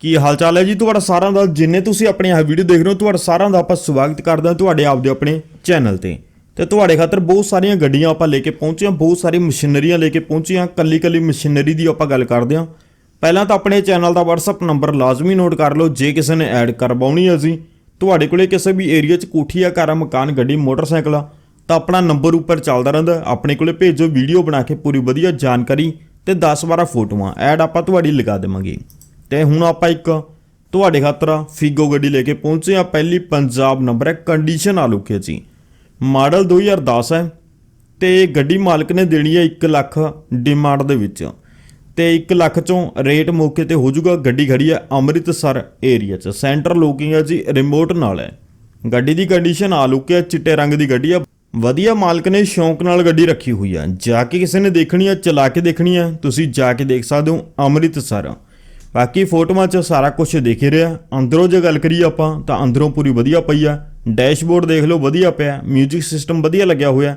ਕੀ ਹਾਲ ਚਾਲ ਹੈ ਜੀ? ਤੁਹਾਡਾ ਸਾਰਿਆਂ ਦਾ, ਜਿੰਨੇ ਤੁਸੀਂ ਆਪਣੀ ਇਹ ਵੀਡੀਓ ਦੇਖ ਰਹੇ ਹੋ, ਤੁਹਾਡਾ ਸਾਰਿਆਂ ਦਾ ਆਪਾਂ ਸਵਾਗਤ ਕਰਦੇ ਹਾਂ ਤੁਹਾਡੇ ਆਪਦੇ ਆਪਣੇ ਚੈਨਲ ਤੇ। ਤੇ ਤੁਹਾਡੇ ਖਾਤਰ ਬਹੁਤ ਸਾਰੀਆਂ ਗੱਡੀਆਂ ਆਪਾਂ ਲੈ ਕੇ ਪਹੁੰਚੀਆਂ ਬਹੁਤ ਸਾਰੀ ਮਸ਼ੀਨਰੀਆਂ ਲੈ ਕੇ ਪਹੁੰਚੀਆਂ ਹਾਂ ਕੱਲੀ ਕੱਲੀ ਮਸ਼ੀਨਰੀ ਦੀ ਆਪਾਂ ਗੱਲ ਕਰਦੇ ਹਾਂ। ਪਹਿਲਾਂ ਤਾਂ ਆਪਣੇ ਚੈਨਲ ਦਾ WhatsApp ਨੰਬਰ ਲਾਜ਼ਮੀ ਨੋਟ ਕਰ ਲਓ, ਜੇ ਕਿਸੇ ਨੇ ਐਡ ਕਰਵਾਉਣੀ ਹੈ ਜੀ। ਤੁਹਾਡੇ ਕੋਲੇ ਕਿਸੇ ਵੀ ਏਰੀਆ 'ਚ ਕੋਠੀ ਆ ਘਰ ਆ ਮਕਾਨ, ਗੱਡੀ, ਮੋਟਰਸਾਈਕਲ ਆ, ਤਾਂ ਆਪਣਾ ਨੰਬਰ ਉੱਪਰ ਚੱਲਦਾ ਰਹਿੰਦਾ ਆਪਣੇ ਕੋਲੇ ਭੇਜੋ ਵੀਡੀਓ ਬਣਾ ਕੇ ਪੂਰੀ ਵਧੀਆ ਜਾਣਕਾਰੀ ਤੇ 10-12 ਫੋਟੋਆਂ। ਐਡ ਆਪਾਂ ਤੁਹਾਡੀ ਲਗਾ ਦੇਵਾਂਗੇ। ਤੇ ਹੁਣ ਆਪਾਂ ਇੱਕ ਤੁਹਾਡੇ ਖਾਤਰ ਫੀਗੋ ਗੱਡੀ ਲੈ ਕੇ ਪਹੁੰਚੇ ਆ ਪਹਿਲੀ ਪੰਜਾਬ ਨੰਬਰ ਹੈ ਕੰਡੀਸ਼ਨ ਆ ਲੁਕੇ ਜੀ ਮਾਡਲ 2010 ਹੈ ਤੇ ਗੱਡੀ ਮਾਲਕ ਨੇ ਦੇਣੀ ਹੈ 1 ਲੱਖ ਡਿਮਾਂਡ ਦੇ ਵਿੱਚ। ਤੇ 1 ਲੱਖ ਚੋਂ ਰੇਟ ਮੌਕੇ ਤੇ ਹੋ ਜਾਊਗਾ। ਗੱਡੀ ਖੜੀ ਹੈ ਅੰਮ੍ਰਿਤਸਰ ਏਰੀਆ 'ਚ। ਸੈਂਟਰ ਲੋਕਿੰਗ ਹੈ ਜੀ ਰਿਮੋਟ ਨਾਲ ਹੈ। ਗੱਡੀ ਦੀ ਕੰਡੀਸ਼ਨ ਆ ਲੁਕੇ ਹੈ, ਚਿੱਟੇ ਰੰਗ ਦੀ ਗੱਡੀ ਆ ਵਧੀਆ ਮਾਲਕ ਨੇ ਸ਼ੌਂਕ ਨਾਲ ਗੱਡੀ ਰੱਖੀ ਹੋਈ ਆ ਜਾ ਕੇ ਕਿਸੇ ਨੇ ਦੇਖਣੀ ਆ ਚਲਾ ਕੇ ਦੇਖਣੀ ਆ ਤੁਸੀਂ ਜਾ ਕੇ ਦੇਖ ਸਕਦੇ ਹੋ ਅੰਮ੍ਰਿਤਸਰ। ਬਾਕੀ ਫੋਟੋਆਂ 'ਚ ਸਾਰਾ ਕੁਝ ਦਿਖ ਰਿਹਾ। ਅੰਦਰੋਂ ਜੇ ਗੱਲ ਕਰੀਏ ਆਪਾਂ, ਤਾਂ ਅੰਦਰੋਂ ਪੂਰੀ ਵਧੀਆ ਪਈ ਆ। ਡੈਸ਼ਬੋਰਡ ਦੇਖ ਲਓ, ਵਧੀਆ ਪਿਆ। ਮਿਊਜ਼ਿਕ ਸਿਸਟਮ ਵਧੀਆ ਲੱਗਿਆ ਹੋਇਆ।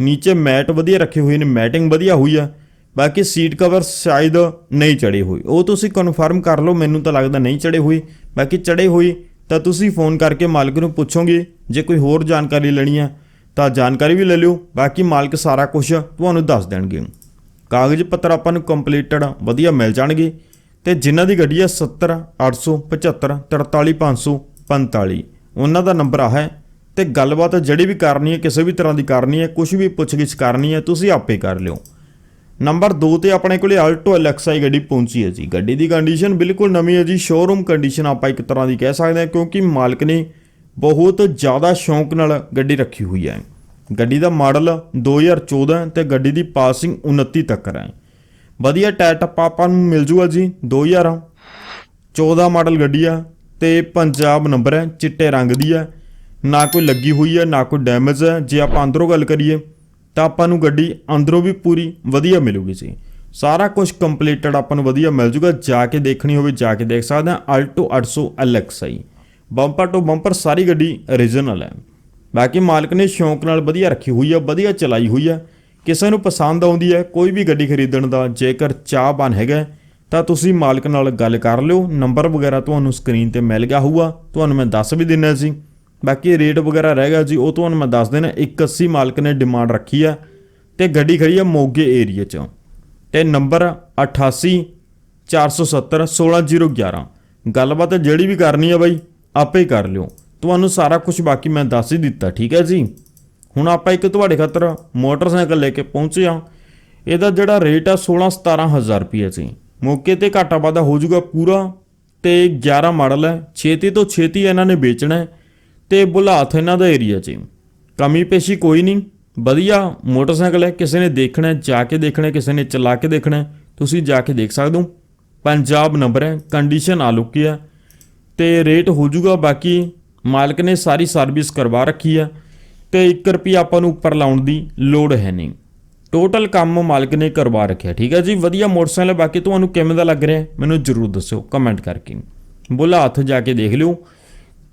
ਨੀਚੇ ਮੈਟ ਵਧੀਆ ਰੱਖੇ ਹੋਏ ਨੇ, ਮੈਟਿੰਗ ਵਧੀਆ ਹੋਈ ਆ। ਬਾਕੀ ਸੀਟ ਕਵਰ ਸ਼ਾਇਦ ਨਹੀਂ ਚੜੇ ਹੋਏ ਉਹ ਤੁਸੀਂ ਕਨਫਰਮ ਕਰ ਲਓ, ਮੈਨੂੰ ਤਾਂ ਲੱਗਦਾ ਨਹੀਂ ਚੜੇ ਹੋਏ ਬਾਕੀ ਚੜੇ ਹੋਏ ਤਾਂ ਤੁਸੀਂ ਫੋਨ ਕਰਕੇ ਮਾਲਕ ਨੂੰ ਪੁੱਛੋਗੇ, ਜੇ ਕੋਈ ਹੋਰ ਜਾਣਕਾਰੀ ਲੈਣੀ ਆ, ਤਾਂ ਜਾਣਕਾਰੀ ਵੀ ਲੈ ਲਿਓ। ਬਾਕੀ ਮਾਲਕ ਸਾਰਾ ਕੁਝ ਤੁਹਾਨੂੰ ਦੱਸ ਦੇਣਗੇ। ਕਾਗਜ਼ ਪੱਤਰ ਆਪਾਂ ਨੂੰ ਕੰਪਲੀਟਡ ਵਧੀਆ ਮਿਲ ਜਾਣਗੇ। ਤੇ ਜਿਨ੍ਹਾਂ ਦੀ ਗੱਡੀ ਹੈ 70 875 43545 ਉਹਨਾਂ ਦਾ ਨੰਬਰ ਆ ਹੈ ਤੇ ਗੱਲਬਾਤ ਜਿਹੜੀ ਵੀ ਕਰਨੀ ਹੈ, ਕਿਸੇ ਵੀ ਤਰ੍ਹਾਂ ਦੀ ਕਰਨੀ ਹੈ ਕੁਝ ਵੀ ਪੁੱਛਗਿੱਛ ਕਰਨੀ ਹੈ, ਤੁਸੀਂ ਆਪੇ ਕਰ ਲਿਓ। ਨੰਬਰ 2 ਤੇ ਆਪਣੇ ਕੋਲੇ ਆਲਟੋ ਐਲਐਕਸਆਈ ਗੱਡੀ ਪਹੁੰਚੀ ਹੈ ਜੀ। ਗੱਡੀ ਦੀ ਕੰਡੀਸ਼ਨ ਬਿਲਕੁਲ ਨਵੀਂ ਹੈ ਜੀ। ਸ਼ੋਰੂਮ ਕੰਡੀਸ਼ਨ ਆਪਾਂ ਇੱਕ ਤਰ੍ਹਾਂ ਦੀ ਕਹਿ ਸਕਦੇ ਹਾਂ, ਕਿਉਂਕਿ ਮਾਲਕ ਨੇ ਬਹੁਤ ਜ਼ਿਆਦਾ ਸ਼ੌਂਕ ਨਾਲ ਗੱਡੀ ਰੱਖੀ ਹੋਈ ਹੈ। ਗੱਡੀ ਦਾ ਮਾਡਲ 2014 ਹੈ ਤੇ ਗੱਡੀ ਦੀ ਪਾਸਿੰਗ 29 ਤੱਕ ਹੈ। ਵਧੀਆ ਟਾਇਰ ਟੱਪਾ ਆਪਾਂ ਨੂੰ ਮਿਲ ਜੂਗਾ ਜੀ 2014 ਮਾਡਲ ਗੱਡੀ ਆ ਤੇ ਪੰਜਾਬ ਨੰਬਰ ਹੈ, ਚਿੱਟੇ ਰੰਗ ਦੀ ਹੈ ਨਾ ਕੋਈ ਲੱਗੀ ਹੋਈ ਹੈ ਨਾ ਕੋਈ ਡੈਮੇਜ ਹੈ ਜੇ ਆਪਾਂ ਅੰਦਰੋਂ ਗੱਲ ਕਰੀਏ, ਤਾਂ ਆਪਾਂ ਨੂੰ ਗੱਡੀ ਅੰਦਰੋਂ ਵੀ ਪੂਰੀ ਵਧੀਆ ਮਿਲੂਗੀ ਜੀ। ਸਾਰਾ ਕੁਝ ਕੰਪਲੀਟਡ ਆਪਾਂ ਨੂੰ ਵਧੀਆ ਮਿਲ ਜੂਗਾ, ਜਾ ਕੇ ਦੇਖਣੀ ਹੋਵੇ, ਜਾ ਕੇ ਦੇਖ ਸਕਦੇ ਆ। Alto 800 LXI bumper to bumper ਸਾਰੀ ਗੱਡੀ origignal ਹੈ ਬਾਕੀ ਮਾਲਕ ਨੇ ਸ਼ੌਂਕ ਨਾਲ ਵਧੀਆ ਰੱਖੀ ਹੋਈ ਆ, ਵਧੀਆ ਚਲਾਈ ਹੋਈ ਆ। ਕਿਸੇ ਨੂੰ ਪਸੰਦ ਆਉਂਦੀ ਹੈ, ਕੋਈ ਵੀ ਗੱਡੀ ਖਰੀਦਣ ਦਾ, ਜੇਕਰ ਚਾਹਵਾਨ ਹੈਗਾ ਤਾਂ ਤੁਸੀਂ ਮਾਲਕ ਨਾਲ ਗੱਲ ਕਰ ਲਿਓ। ਨੰਬਰ ਵਗੈਰਾ ਤੁਹਾਨੂੰ ਸਕਰੀਨ ਤੇ ਮਿਲ ਗਿਆ ਹੋਊਗਾ। ਤੁਹਾਨੂੰ ਮੈਂ ਦੱਸ ਵੀ ਦਿੰਨਾ ਸੀ। ਬਾਕੀ ਰੇਟ ਵਗੈਰਾ ਰਹਿ ਗਿਆ ਜੀ, ਉਹ ਤੁਹਾਨੂੰ ਮੈਂ ਦੱਸ ਦੇਣਾ 180 ਮਾਲਕ ਨੇ ਡਿਮਾਂਡ ਰੱਖੀ ਆ ਤੇ ਗੱਡੀ ਖੜੀ ਆ ਮੋਗੇ ਏਰੀਆ 'ਚ। ਤੇ ਨੰਬਰ 88 470 16011 ਗੱਲਬਾਤ ਜਿਹੜੀ ਵੀ ਕਰਨੀ ਆ ਬਾਈ, ਆਪੇ ਹੀ ਕਰ ਲਿਓ। ਤੁਹਾਨੂੰ ਸਾਰਾ ਕੁਝ ਬਾਕੀ ਮੈਂ ਦੱਸ ਹੀ ਦਿੱਤਾ, ਠੀਕ ਹੈ ਜੀ? ਹੁਣ ਆਪਾਂ ਇੱਕ ਤੁਹਾਡੇ ਖਾਤਰ ਮੋਟਰਸਾਈਕਲ ਲੈ ਕੇ ਪਹੁੰਚੇ ਆ ਇਹਦਾ ਜਿਹੜਾ ਰੇਟ ਆ 16 17000 ਰੁਪਏ ਸੀ। ਮੌਕੇ ਤੇ ਘਾਟਾ ਵਾਧਾ ਹੋ ਜਾਊਗਾ ਪੂਰਾ ਤੇ 11 ਮਾਡਲ ਹੈ। ਛੇਤੀ ਤੋਂ ਛੇਤੀ ਇਹਨਾਂ ਨੇ ਵੇਚਣਾ ਹੈ ਤੇ ਬੁਲਾਥ ਇਹਨਾਂ ਦਾ ਏਰੀਆ 'ਚ। ਕਮੀ ਪੇਸ਼ੀ ਕੋਈ ਨਹੀਂ। ਵਧੀਆ ਮੋਟਰਸਾਈਕਲ ਹੈ। ਕਿਸੇ ਨੇ ਦੇਖਣਾ ਜਾ ਕੇ ਦੇਖਣਾ ਕਿਸੇ ਨੇ ਚਲਾ ਕੇ ਦੇਖਣਾ ਤੁਸੀਂ ਜਾ ਕੇ ਦੇਖ ਸਕਦੇ ਹੋ। ਪੰਜਾਬ ਨੰਬਰ ਹੈ ਕੰਡੀਸ਼ਨ ਆ ਲੁਕੀ ਹੈ ਤੇ ਰੇਟ ਹੋ ਜਾਊਗਾ। ਬਾਕੀ ਮਾਲਕ ਨੇ ਸਾਰੀ ਸਰਵਿਸ ਕਰਵਾ ਰੱਖੀ ਹੈ। ਤੇ 1 ਰੁਪਿਆ ਆਪਾਂ ਨੂੰ ਉੱਪਰ ਲਾਉਣ ਦੀ ਲੋੜ ਹੈ ਨਹੀਂ। ਟੋਟਲ ਕੰਮ ਮਾਲਕ ਨੇ ਕਰਵਾ ਰੱਖਿਆ ਠੀਕ ਹੈ ਜੀ? ਵਧੀਆ ਮੋਟਰਸਾਈਕਲ ਹੈ, ਬਾਕੀ ਤੁਹਾਨੂੰ ਕਿਵੇਂ ਦਾ ਲੱਗ ਰਿਹਾ ਮੈਨੂੰ ਜਰੂਰ ਦੱਸਿਓ ਕਮੈਂਟ ਕਰਕੇ। ਬੋਲਾ ਹੱਥ ਜਾ ਕੇ ਦੇਖ ਲਿਓ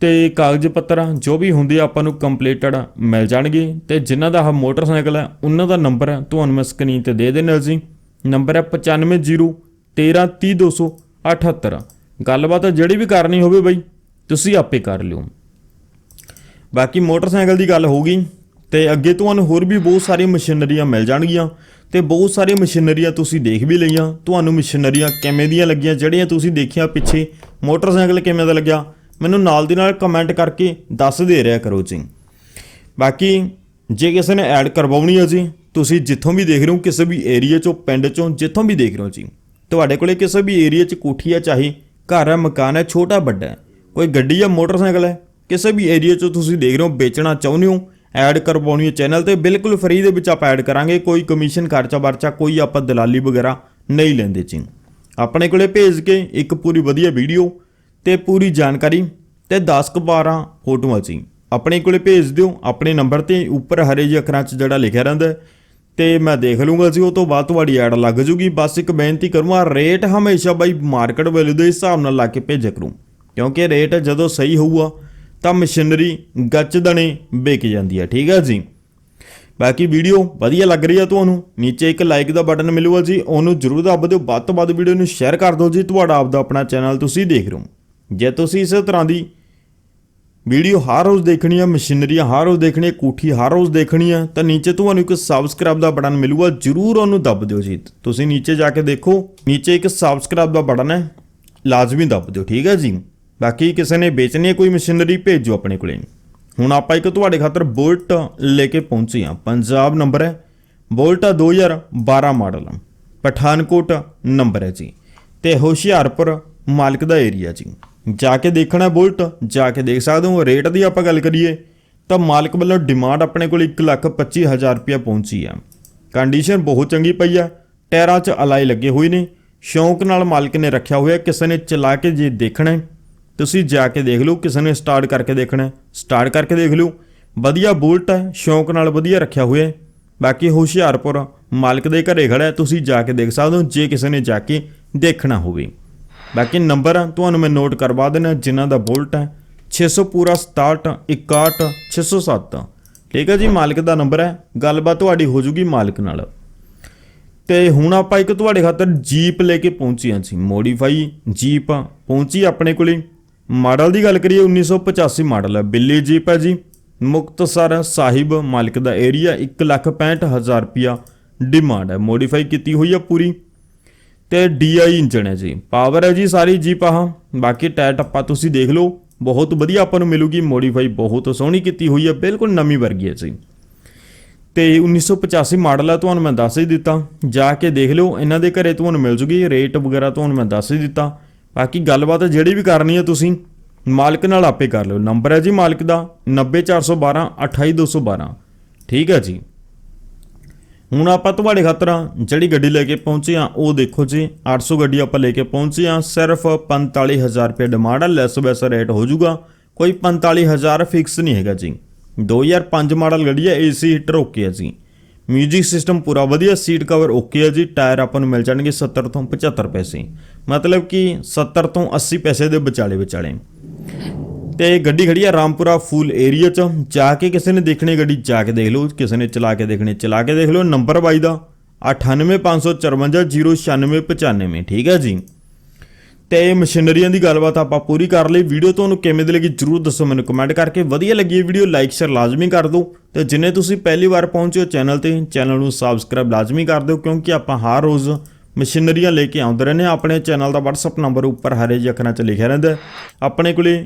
ਤੇ ਕਾਗਜ਼ ਪੱਤਰ ਜੋ ਵੀ ਹੁੰਦੇ ਆਪਾਂ ਨੂੰ ਕੰਪਲੀਟਡ ਮਿਲ ਜਾਣਗੇ ਤੇ ਜਿਨ੍ਹਾਂ ਦਾ ਆਹ ਮੋਟਰਸਾਈਕਲ ਹੈ ਉਹਨਾਂ ਦਾ ਨੰਬਰ ਹੈ ਤੁਹਾਨੂੰ ਮੈਂ ਸਕਰੀਨ ਤੇ ਦੇ ਦੇਣਾ ਜੀ। ਨੰਬਰ ਹੈ 9501330278 ਗੱਲਬਾਤ ਜਿਹੜੀ ਵੀ ਕਰਨੀ ਹੋਵੇ ਬਈ ਤੁਸੀਂ ਆਪੇ ਕਰ ਲਿਓ। ਬਾਕੀ ਮੋਟਰਸਾਈਕਲ ਦੀ ਗੱਲ ਹੋ ਗਈ ਤੇ ਅੱਗੇ ਤੁਹਾਨੂੰ ਹੋਰ ਵੀ ਬਹੁਤ ਸਾਰੀਆਂ ਮਸ਼ੀਨਰੀਆਂ ਮਿਲ ਜਾਣਗੀਆਂ ਤੇ ਬਹੁਤ ਸਾਰੀਆਂ ਮਸ਼ੀਨਰੀਆਂ ਤੁਸੀਂ ਦੇਖ ਵੀ ਲਈਆਂ। ਤੁਹਾਨੂੰ ਮਸ਼ੀਨਰੀਆਂ ਕਿਵੇਂ ਦੀਆਂ ਲੱਗੀਆਂ, ਜਿਹੜੀਆਂ ਤੁਸੀਂ ਦੇਖਿਆ ਪਿੱਛੇ, ਮੋਟਰਸਾਈਕਲ ਕਿਵੇਂ ਦਾ ਲੱਗਿਆ, ਮੈਨੂੰ ਨਾਲ ਦੀ ਨਾਲ ਕਮੈਂਟ ਕਰਕੇ ਦੱਸ ਦੇ ਰਿਹਾ ਕਰੋ ਜੀ। ਬਾਕੀ ਜੇ ਕਿਸੇ ਨੇ ਐਡ ਕਰਵਾਉਣੀ ਹੈ ਜੀ, ਤੁਸੀਂ ਜਿੱਥੋਂ ਵੀ ਦੇਖ ਰਹੇ ਹੋ, ਕਿਸੇ ਵੀ ਏਰੀਆ ਚੋਂ, ਪਿੰਡ ਚੋਂ, ਜਿੱਥੋਂ ਵੀ ਦੇਖ ਰਹੇ ਹੋ ਜੀ, ਤੁਹਾਡੇ ਕੋਲੇ ਕਿਸੇ ਵੀ ਏਰੀਆ 'ਚ ਕੋਠੀ ਹੈ ਚਾਹੇ ਘਰ ਹੈ ਮਕਾਨ ਹੈ ਛੋਟਾ, ਵੱਡਾ, ਕੋਈ ਗੱਡੀ ਜਾਂ ਮੋਟਰਸਾਈਕਲ ਹੈ ਕਿਸੇ ਵੀ ਏਰੀਆ 'ਚੋਂ ਤੁਸੀਂ ਦੇਖ ਰਹੇ ਹੋ ਵੇਚਣਾ ਚਾਹੁੰਦੇ ਹੋ ਐਡ ਕਰਵਾਉਣੀ ਹੈ ਚੈਨਲ ਤੇ ਬਿਲਕੁਲ ਫ੍ਰੀ ਦੇ ਵਿੱਚ ਆਪਾਂ ਐਡ ਕਰਾਂਗੇ ਕੋਈ ਕਮਿਸ਼ਨ ਖਰਚਾ ਵਰਚਾ ਕੋਈ ਆਪਾਂ ਦਲਾਲੀ ਵਗੈਰਾ ਨਹੀਂ ਲੈਂਦੇ ਜੀ। ਆਪਣੇ ਕੋਲੇ ਭੇਜ ਕੇ ਇੱਕ ਪੂਰੀ ਵਧੀਆ ਵੀਡੀਓ ਤੇ ਪੂਰੀ ਜਾਣਕਾਰੀ ਤੇ 10 ਕੁ 12 ਫੋਟੋਆਂ ਜੀ। ਆਪਣੇ ਕੋਲੇ ਭੇਜ ਦਿਓ ਆਪਣੇ ਨੰਬਰ ਤੇ ਉੱਪਰ ਹਰੇ ਜਿਹੇ ਅੱਖਰਾਂ 'ਚ ਜਿਹੜਾ ਲਿਖਿਆ ਰਹਿੰਦਾ ਹੈ, ਤੇ ਮੈਂ ਦੇਖ ਲੂੰਗਾ ਜੀ ਉਹ ਤੋਂ ਬਾਅਦ ਤੁਹਾਡੀ ਐਡ ਲੱਗ ਜੂਗੀ। ਬਸ ਇੱਕ ਬੇਨਤੀ ਕਰੂੰਗਾ ਰੇਟ ਹਮੇਸ਼ਾ ਬਾਈ ਮਾਰਕੀਟ ਵੈਲਿਊ ਦੇ ਹਿਸਾਬ ਨਾਲ ਲਾ ਕੇ ਭੇਜਿਆ ਕਰੂੰ ਕਿਉਂਕਿ ਰੇਟ ਜਦੋਂ ਸਹੀ ਹੋਊਗਾ ਤਾਂ ਮਸ਼ੀਨਰੀ ਗੱਚਦਣੇ ਵਿਕ ਜਾਂਦੀ ਹੈ ਠੀਕ ਹੈ ਜੀ? ਬਾਕੀ ਵੀਡੀਓ ਵਧੀਆ ਲੱਗ ਰਹੀ ਆ ਤੁਹਾਨੂੰ, ਨੀਚੇ ਇੱਕ ਲਾਈਕ ਦਾ ਬਟਨ ਮਿਲੂਗਾ ਜੀ, ਉਹਨੂੰ ਜ਼ਰੂਰ ਦੱਬ ਦਿਓ, ਵੱਧ ਤੋਂ ਵੱਧ ਵੀਡੀਓ ਨੂੰ ਸ਼ੇਅਰ ਕਰ ਦਿਓ ਜੀ, ਤੁਹਾਡਾ ਆਪਦਾ ਆਪਣਾ ਚੈਨਲ ਤੁਸੀਂ ਦੇਖ ਰਹੇ ਹੋ। ਜੇ ਤੁਸੀਂ ਇਸੇ ਤਰ੍ਹਾਂ ਦੀ ਵੀਡੀਓ ਹਰ ਰੋਜ਼ ਦੇਖਣੀ ਆ, ਮਸ਼ੀਨਰੀਆਂ ਹਰ ਰੋਜ਼ ਦੇਖਣੀ ਆ ਕੋਠੀ ਹਰ ਰੋਜ਼ ਦੇਖਣੀ ਹੈ ਤਾਂ ਨੀਚੇ ਤੁਹਾਨੂੰ ਇੱਕ ਸਬਸਕ੍ਰਾਈਬ ਦਾ ਬਟਨ ਮਿਲੂਗਾ, ਜਰੂਰ ਉਹਨੂੰ ਦੱਬ ਦਿਓ ਜੀ। ਤੁਸੀਂ ਨੀਚੇ ਜਾ ਕੇ ਦੇਖੋ, ਨੀਚੇ ਇੱਕ ਸਬਸਕ੍ਰਾਈਬ ਦਾ ਬਟਨ ਹੈ, ਲਾਜ਼ਮੀ ਦੱਬ ਦਿਓ, ਠੀਕ ਹੈ ਜੀ? ਬਾਕੀ ਕਿਸੇ ਨੇ ਵੇਚਣੀ ਹੈ, ਕੋਈ ਮਸ਼ੀਨਰੀ ਭੇਜੋ ਆਪਣੇ ਕੋਲੇ। ਹੁਣ ਆਪਾਂ ਇੱਕ ਤੁਹਾਡੇ ਖਾਤਰ ਬੋਲਟ ਲੈ ਕੇ ਪਹੁੰਚੇ ਆ ਪੰਜਾਬ ਨੰਬਰ ਹੈ, ਬੁਲਟ 2012 ਮਾਡਲ। ਪਠਾਨਕੋਟ ਨੰਬਰ ਹੈ ਜੀ। ਤੇ ਹੁਸ਼ਿਆਰਪੁਰ ਮਾਲਕ ਦਾ ਏਰੀਆ ਜੀ। ਜਾ ਕੇ ਦੇਖਣਾ ਬੁਲਟ, ਜਾ ਕੇ ਦੇਖ ਸਕਦੇ ਹੋ। ਰੇਟ ਦੀ ਆਪਾਂ ਗੱਲ ਕਰੀਏ, ਤਾਂ ਮਾਲਕ ਵੱਲੋਂ ਡਿਮਾਂਡ ਆਪਣੇ ਕੋਲ 125000 ਰੁਪਇਆ ਪਹੁੰਚੀ ਆ। ਕੰਡੀਸ਼ਨ ਬਹੁਤ ਚੰਗੀ ਪਈ ਆ, ਟਾਇਰਾਂ 'ਚ ਅਲਾਈ ਲੱਗੇ ਹੋਏ ਨੇ। ਸ਼ੌਂਕ ਨਾਲ ਮਾਲਕ ਨੇ ਰੱਖਿਆ ਹੋਇਆ, ਕਿਸੇ ਨੇ ਚਲਾ ਕੇ ਜੇ ਦੇਖਣਾ ਤੁਸੀਂ ਜਾ ਕੇ ਦੇਖ ਲਓ, ਕਿਸੇ ਨੇ ਸਟਾਰਟ ਕਰਕੇ ਦੇਖਣਾ ਸਟਾਰਟ ਕਰਕੇ ਦੇਖ ਲਓ। ਵਧੀਆ ਬੁਲਟ ਹੈ, ਸ਼ੌਂਕ ਨਾਲ ਵਧੀਆ ਰੱਖਿਆ ਹੋਇਆ ਹੈ। ਬਾਕੀ ਹੁਸ਼ਿਆਰਪੁਰ ਮਾਲਕ ਦੇ ਘਰੇ ਖੜਾ ਹੈ, ਤੁਸੀਂ ਜਾ ਕੇ ਦੇਖ ਸਕਦੇ ਹੋ, ਜੇ ਕਿਸੇ ਨੇ ਜਾ ਕੇ ਦੇਖਣਾ ਹੋਵੇ। ਬਾਕੀ ਨੰਬਰ ਤੁਹਾਨੂੰ ਮੈਂ ਨੋਟ ਕਰਵਾ ਦੇਣਾ ਜਿਨ੍ਹਾਂ ਦਾ ਬੁਲਟ ਹੈ। 600 ਪੂਰਾ 67 61 607 ਠੀਕ ਹੈ ਜੀ, ਮਾਲਕ ਦਾ ਨੰਬਰ ਹੈ। ਗੱਲਬਾਤ ਤੁਹਾਡੀ ਹੋ ਜੂਗੀ ਮਾਲਕ ਨਾਲ। ਤੇ ਹੁਣ ਆਪਾਂ ਇੱਕ ਤੁਹਾਡੇ ਖਾਤਰ ਜੀਪ ਲੈ ਕੇ ਪਹੁੰਚੀ ਹਾਂ ਜੀ ਮੋਡੀਫਾਈ ਜੀਪ ਪਹੁੰਚੀ ਆਪਣੇ ਕੋਲੇ। ਮਾਡਲ ਦੀ ਗੱਲ ਕਰੀਏ 1985 ਮਾਡਲ ਹੈ। ਬਿੱਲੀ ਜੀਪ ਹੈ ਜੀ। ਮੁਕਤਸਰ ਸਾਹਿਬ ਮਾਲਕ ਦਾ ਏਰੀਆ 165000 ਰੁਪਿਆ ਡਿਮਾਂਡ ਹੈ। ਮੋਡੀਫਾਈ ਕੀਤੀ ਹੋਈ ਹੈ ਪੂਰੀ। ਤੇ DI ਇੰਜਨ ਹੈ ਜੀ। ਪਾਵਰ ਹੈ ਜੀ ਸਾਰੀ ਜੀਪ ਆਹ। ਬਾਕੀ ਟਾਇਰ ਟੱਪਾ ਤੁਸੀਂ ਦੇਖ ਲਓ। ਬਹੁਤ ਵਧੀਆ ਆਪਾਂ ਨੂੰ ਮਿਲੂਗੀ। ਮੋਡੀਫਾਈ ਬਹੁਤ ਸੋਹਣੀ ਕੀਤੀ ਹੋਈ ਹੈ। ਬਿਲਕੁਲ ਨਵੀਂ ਵਰਗੀ ਹੈ ਜੀ। ਤੇ 1985 ਮਾਡਲ ਆ, ਤੁਹਾਨੂੰ ਮੈਂ ਦੱਸ ਹੀ ਦਿੱਤਾ। ਜਾ ਕੇ ਦੇਖ ਲਿਓ। ਇਹਨਾਂ ਦੇ ਘਰੇ ਤੁਹਾਨੂੰ ਮਿਲ ਜੂਗੀ। ਰੇਟ ਵਗੈਰਾ ਤੁਹਾਨੂੰ ਮੈਂ ਦੱਸ ਹੀ ਦਿੱਤਾ। ਬਾਕੀ ਗੱਲਬਾਤ ਜਿਹੜੀ ਵੀ ਕਰਨੀ ਹੈ ਤੁਸੀਂ ਮਾਲਕ ਨਾਲ ਆਪੇ ਕਰ ਲਿਓ। ਨੰਬਰ ਹੈ ਜੀ ਮਾਲਕ ਦਾ 90412 28212 ਠੀਕ ਹੈ ਜੀ। ਹੁਣ ਆਪਾਂ ਤੁਹਾਡੇ ਖਾਤਰ ਜਿਹੜੀ ਗੱਡੀ ਲੈ ਕੇ ਪਹੁੰਚੇ ਆ, ਉਹ ਦੇਖੋ ਜੀ। 800 ਗੱਡੀ ਆਪਾਂ ਲੈ ਕੇ ਪਹੁੰਚੇ ਆ। ਸਿਰਫ 45000 ਰੁਪਏ ਡਿਮਾਂਡ ਆ, ਲੈਸ ਵੈਸ ਰੇਟ ਹੋ ਜਾਊਗਾ। ਕੋਈ 45000 ਫਿਕਸ ਨਹੀਂ ਹੈਗਾ ਜੀ। 2005 ਮਾਡਲ ਗੱਡੀ ਹੈ ਏਸੀ ਹੀਟਰ ਓਕੇ ਹੈ ਜੀ। ਮਿਊਜ਼ਿਕ ਸਿਸਟਮ ਪੂਰਾ ਵਧੀਆ, ਸੀਟ ਕਵਰ ਓਕੇ ਹੈ ਜੀ। ਟਾਇਰ ਆਪਾਂ ਨੂੰ ਮਿਲ ਜਾਣਗੇ 70 ਤੋਂ 75 ਪੈਸੇ। ਮਤਲਬ ਕਿ 70 ਤੋਂ 80 ਪੈਸੇ ਦੇ ਵਿਚਾਲੇ ਵਿਚਾਲੇ। ਤੇ ਗੱਡੀ ਖੜੀ ਆ ਰਾਮਪੁਰਾ ਫੂਲ ਏਰੀਆ ਚ। ਜਾ ਕੇ ਕਿਸੇ ਨੇ ਦੇਖਣੀ ਗੱਡੀ, ਜਾ ਕੇ ਦੇਖ ਲਓ। ਕਿਸੇ ਨੇ ਚਲਾ ਕੇ ਦੇਖਣੀ, ਚਲਾ ਕੇ ਦੇਖ ਲਓ। ਨੰਬਰ ਬਾਈ ਦਾ 9855409695 ਠੀਕ ਹੈ ਜੀ? ਤੇ ਮਸ਼ੀਨਰੀਆਂ ਦੀ ਗੱਲਬਾਤ ਆਪਾਂ ਪੂਰੀ ਕਰ ਲਈ। ਵੀਡੀਓ ਤੁਹਾਨੂੰ ਕਿਵੇਂ ਦੀ ਲੱਗੀ ਜਰੂਰ ਦੱਸੋ ਮੈਨੂੰ ਕਮੈਂਟ ਕਰਕੇ। ਵਧੀਆ ਲੱਗੀ ਇਹ ਵੀਡੀਓ ਲਾਈਕ ਸ਼ੇਅਰ ਲਾਜ਼ਮੀ ਕਰ ਦਿਓ। ਤੇ ਜਿੰਨੇ ਤੁਸੀਂ ਪਹਿਲੀ ਵਾਰ ਪਹੁੰਚੇ ਹੋ ਚੈਨਲ ਤੇ, ਚੈਨਲ ਨੂੰ ਸਬਸਕ੍ਰਾਈਬ ਲਾਜ਼ਮੀ ਕਰ ਦਿਓ। ਕਿਉਂਕਿ ਆਪਾਂ ਹਰ ਰੋਜ਼ ਮਸ਼ੀਨਰੀਆਂ ਲੈ ਕੇ ਆਉਂਦੇ ਰਹਿੰਦੇ ਹਾਂ। ਆਪਣੇ ਚੈਨਲ ਦਾ WhatsApp ਨੰਬਰ ਉੱਪਰ ਹਰੇ ਜਿਹੇ ਅੱਖਰਾਂ 'ਚ ਲਿਖਿਆ ਰਹਿੰਦਾ ਆਪਣੇ ਕੋਲੇ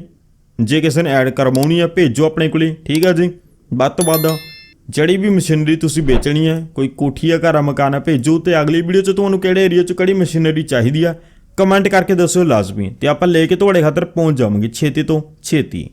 ਜੇ ਕਿਸੇ ਨੇ ਐਡ ਕਰਵਾਉਣੀ ਆ ਭੇਜੋ ਆਪਣੇ ਕੋਲੇ ਠੀਕ ਆ ਜੀ? ਵੱਧ ਤੋਂ ਵੱਧ ਜਿਹੜੀ ਵੀ ਮਸ਼ੀਨਰੀ ਤੁਸੀਂ ਵੇਚਣੀ ਹੈ, ਕੋਈ ਕੋਠੀ ਹੈ ਘਰ ਆ, ਮਕਾਨ ਹੈ ਭੇਜੋ ਤੇ ਅਗਲੀ ਵੀਡੀਓ 'ਚ ਤੁਹਾਨੂੰ ਕਿਹੜੇ ਏਰੀਆ 'ਚ ਕਿਹੜੀ ਮਸ਼ੀਨਰੀ ਚਾਹੀਦੀ ਆ ਕਮੈਂਟ ਕਰਕੇ ਦੱਸੋ ਲਾਜ਼ਮੀ। ਤੇ ਆਪਾਂ ਲੈ ਕੇ ਤੁਹਾਡੇ ਖਾਤਰ ਪਹੁੰਚ ਜਾਵਾਂਗੇ ਛੇਤੀ ਤੋਂ ਛੇਤੀ।